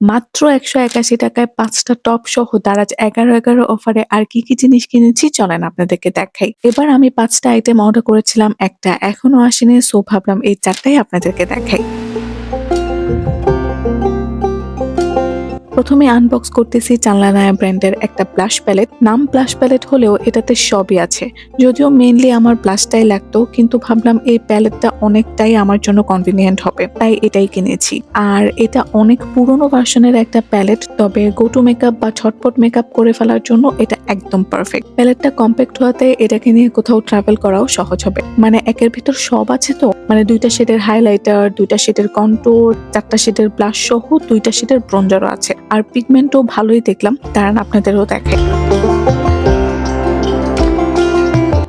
মাত্র একশো একাশি টাকায় পাঁচটা টপ সহ দারাজ এগারো এগারো অফারে আর কি কি জিনিস কিনেছি চলেন আপনাদেরকে দেখাই। এবার আমি পাঁচটা আইটেম অর্ডার করেছিলাম একটা। এখনও আসেনি সো ভাবলাম এই চারটাই আপনাদেরকে দেখাই। প্রথমে আনবক্স করতেছি চানলানায়া ব্র্যান্ডের একটা ব্লাশ প্যালেট নাম ব্লাশ প্যালেট হলেও এটাতে সবই আছে। যদিও মেনলি আমার ব্লাশটাই লাগতো, কিন্তু ভাবলাম এই প্যালেটটা অনেকটাই আমার জন্য কনভিনিয়েন্ট হবে, তাই এটাই কিনেছি। আর এটা অনেক পুরনো ভার্সনের একটা প্যালেট তবে গো টু মেকআপ বা ছটপট মেকআপ করে ফেলার জন্য এটা একদম পারফেক্ট প্যালেটটা কম্প্যাক্ট হওয়াতে এটাকে নিয়ে কোথাও ট্রাভেল করাও সহজ হবে। মানে একের ভিতর সব আছে তো? মানে দুইটা শেডের হাইলাইটার দুইটা শেডের কন্ট্রোর চারটা শেডের ব্লাশ সহ দুইটা শেডের ব্রঞ্জারও আছে। আর পিগমেন্টও ভালোই দেখলাম। দাঁড়ান আপনাদেরও দেখাই।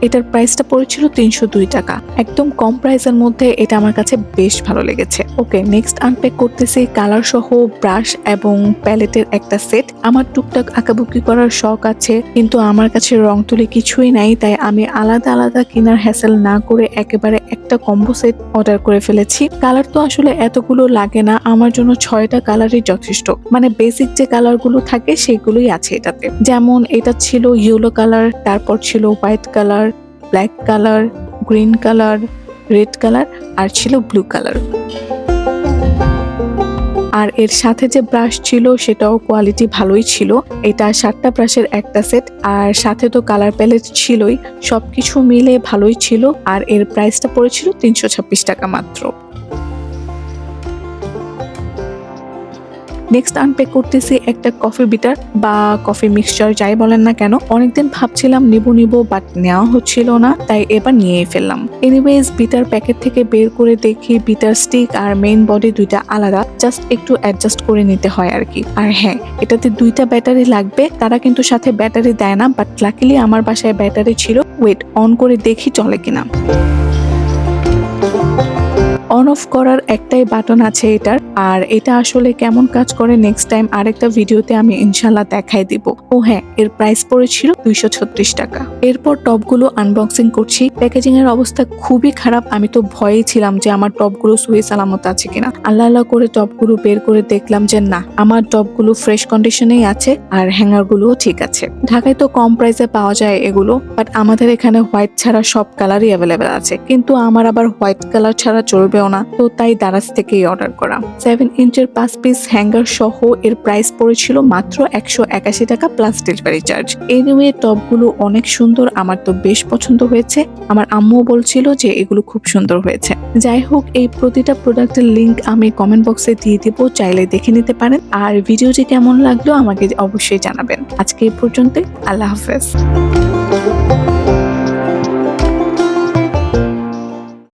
এটার প্রাইসটা পড়েছিল তিনশো দুই টাকা। একদম কম প্রাইসের মধ্যে এটা আমার কাছে বেশ ভালো লেগেছে। ওকে নেক্সট আনপ্যাক করতেছি কালার সহ ব্রাশ এবং প্যালেটের একটা সেট আমার টুকটাক আঁকাবুকি করার শখ আছে, কিন্তু আমার কাছে রং তুলি কিছুই নাই, তাই আমি আলাদা আলাদা কেনার হ্যাসেল না করে একেবারে একটা কম্বো সেট অর্ডার করে ফেলেছি। কালার তো আসলে এতগুলো লাগে না, আমার জন্য ছয়টা কালারই যথেষ্ট। মানে বেসিক যে কালারগুলো থাকে, সেগুলোই আছে এটাতে। যেমন এটা ছিল ইয়েলো কালার তারপর ছিল white colour black colour green colour red colour আর ছিল ব্লু কালার আর এর সাথে যে ব্রাশ ছিল, সেটাও কোয়ালিটি ভালোই ছিল। এটা সাতটা ব্রাশের একটা সেট আর সাথে তো কালার প্যালেট ছিলই। সব কিছু মিলে ভালোই ছিল, আর এর প্রাইসটা পড়েছিল তিনশো ছাব্বিশ টাকা মাত্র। নেক্সট আনপ্যাক করতেছি একটা কফি বিটার বা কফি মিক্সচার যাই বলেন না কেন। অনেকদিন ভাবছিলাম নিব নিব বাট নেওয়া হচ্ছিল না, তাই এবার নিয়েই ফেললাম। এনিওয়েজ বিটার প্যাকেট থেকে বের করে দেখি বিটার স্টিক আর মেইন বডি দুইটা আলাদা জাস্ট একটু অ্যাডজাস্ট করে নিতে হয় আর কি। আর হ্যাঁ এটাতে দুইটা ব্যাটারি লাগবে, তারা কিন্তু সাথে ব্যাটারি দেয় না বাট লাকিলি আমার বাসায় ব্যাটারি ছিল। ওয়েট অন করে দেখি চলে কিনা। অন অফ করার একটাই বাটন আছে এটার। আর এটা আসলে কেমন কাজ করে নেক্সট টাইম আরেকটা ভিডিওতে আমি ইনশাল্লাহ দেখাই দিব। ও হ্যাঁ এর প্রাইস পড়েছিল দুইশো ছত্রিশ টাকা। এরপর টপগুলো আনবক্সিং করছি। প্যাকেজিং এর অবস্থা খুবই খারাপ। আমি তো ভয়েই ছিলাম যে আমার টপগুলো সুয়ে সালামত আছে কিনা। আল্লাহ আল্লাহ করে টপগুলো বের করে দেখলাম যে না, আমার টপগুলো ফ্রেশ কন্ডিশনেই আছে আর হ্যাঙ্গার গুলোও ঠিক আছে। ঢাকায় তো কম প্রাইসে পাওয়া যায় এগুলো বাট আমাদের এখানে হোয়াইট ছাড়া সব কালারই অ্যাভেলেবেল আছে। কিন্তু আমার আবার হোয়াইট কালার ছাড়া চলবেও না। তো তাই দারাজ থেকেই অর্ডার করা। সেভেন ইঞ্চের পাঁচ পিস হ্যাঙ্গার সহ এর প্রাইস পড়েছিল মাত্র একশো একাশি টাকা প্লাস ডেলিভারি চার্জ এনিওয়ে টপগুলো অনেক সুন্দর, আমার তো বেশ পছন্দ হয়েছে। আমার আম্মুও বলছিল যে এগুলো খুব সুন্দর হয়েছে। যাই হোক, এই প্রতিটা প্রোডাক্টের লিংক আমি কমেন্ট বক্সে দিয়ে দিব, চাইলে দেখে নিতে পারেন। আর ভিডিওটি কেমন লাগল আমাকে অবশ্যই জানাবেন। আজকে এই পর্যন্তই, আল্লাহ হাফেজ।